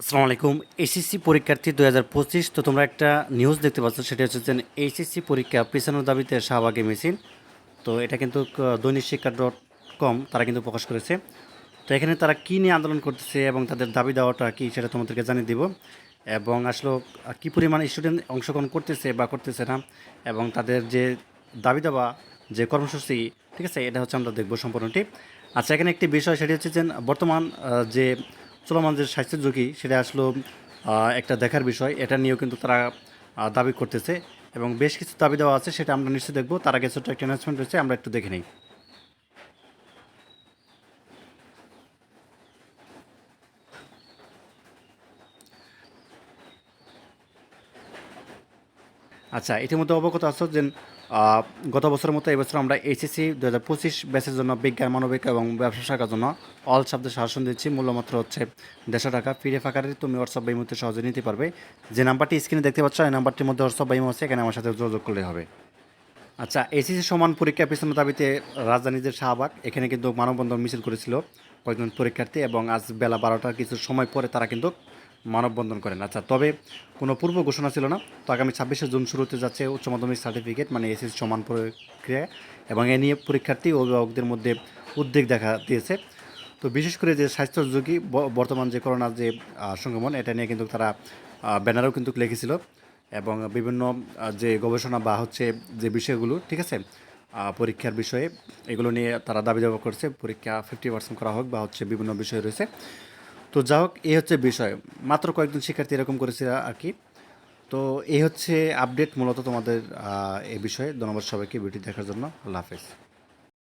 আসসালামু আলাইকুম। এইচএসসি পরীক্ষার্থী দু হাজার পঁচিশ, তো তোমরা একটা নিউজ দেখতে পাচ্ছ, সেটা হচ্ছে যে এইচএসসি পরীক্ষা পিছানোর দাবিতে শাহবাগে মিছিল। তো এটা কিন্তু দৈনিক শিক্ষা ডট কম, তারা কিন্তু প্রকাশ করেছে। তো এখানে তারা কী নিয়ে আন্দোলন করতেছে এবং তাদের দাবি দেওয়াটা কী, সেটা তোমাদেরকে জানিয়ে দিব। এবং আসলে কী পরিমাণ স্টুডেন্ট অংশগ্রহণ করতেছে বা করতেছে না, এবং তাদের যে দাবি দেওয়া, যে কর্মসূচি, ঠিক আছে, এটা হচ্ছে আমরা দেখব সম্পূর্ণটি। আচ্ছা এখানে একটি বিষয়, সেটি হচ্ছে যে বর্তমান যে চলমান যে স্বাস্থ্যের ঝুঁকি, সেটা আসলো একটা দেখার বিষয়। এটা নিয়েও কিন্তু তারা দাবি করতেছে এবং বেশ কিছু দাবি দেওয়া আছে, সেটা আমরা নিশ্চয়ই দেখব। তার আগে ছোট্ট একটা অ্যানাউন্সমেন্ট রয়েছে, আমরা একটু দেখে নিই। আচ্ছা ইতিমধ্যে অবগত আছো যে গত বছরের মতো এবছর আমরা এইচএসসি দু হাজার পঁচিশ ব্যাচের জন্য বিজ্ঞান, মানবিক এবং ব্যবসা শাখার জন্য অল শব্দে শাসন দিচ্ছি। মূল্যমাত্র হচ্ছে দেড়শো টাকা। ফিরে ফাঁকারে তুমি হোয়াটসঅ্যাপ বা ইমোতে সহজে নিতে পারবে। যে নাম্বারটি স্ক্রিনে দেখতে পাচ্ছ, এই নাম্বারটির মধ্যে হোয়াটসঅ্যাপ বা ইমো আছে, এখানে আমার সাথে যোগাযোগ করলে হবে। আচ্ছা এসিসি সমান পরীক্ষা পিছনের দাবিতে রাজধানীর শাহবাগ, এখানে কিন্তু মানববন্ধন মিছিল করেছিল কয়েকজন পরীক্ষার্থী এবং আজ বেলা বারোটার কিছু সময় পরে তারা কিন্তু মানববন্ধন করেন। আচ্ছা তবে কোনো পূর্ব ঘোষণা ছিল না। তো আগামী ছাব্বিশে জুন শুরু হতে যাচ্ছে উচ্চ মাধ্যমিক সার্টিফিকেট মানে এসএসসি সমান প্রক্রিয়া, এবং এ নিয়ে পরীক্ষার্থী, অভিভাবকদের মধ্যে উদ্বেগ দেখা দিয়েছে। তো বিশেষ করে যে স্বাস্থ্য ঝুঁকি বর্তমান যে করোনার যে সংক্রমণ, এটা নিয়ে কিন্তু তারা ব্যানারেও কিন্তু লিখেছিল। এবং বিভিন্ন যে গবেষণা বা হচ্ছে যে বিষয়গুলো, ঠিক আছে পরীক্ষার বিষয়ে, এগুলো নিয়ে তারা দাবি দাবা করছে। পরীক্ষা ফিফটি পার্সেন্ট করা হোক বা হচ্ছে বিভিন্ন বিষয় রয়েছে। তো যা হোক, এই হচ্ছে বিষয়। মাত্র কয়েকজন শিক্ষার্থী এরকম করেছে আর কি। তো এই হচ্ছে আপডেট মূলত তোমাদের এ বিষয়ে। ধন্যবাদ সবাইকে ভিডিও দেখার জন্য। আল্লাহ হাফেজ।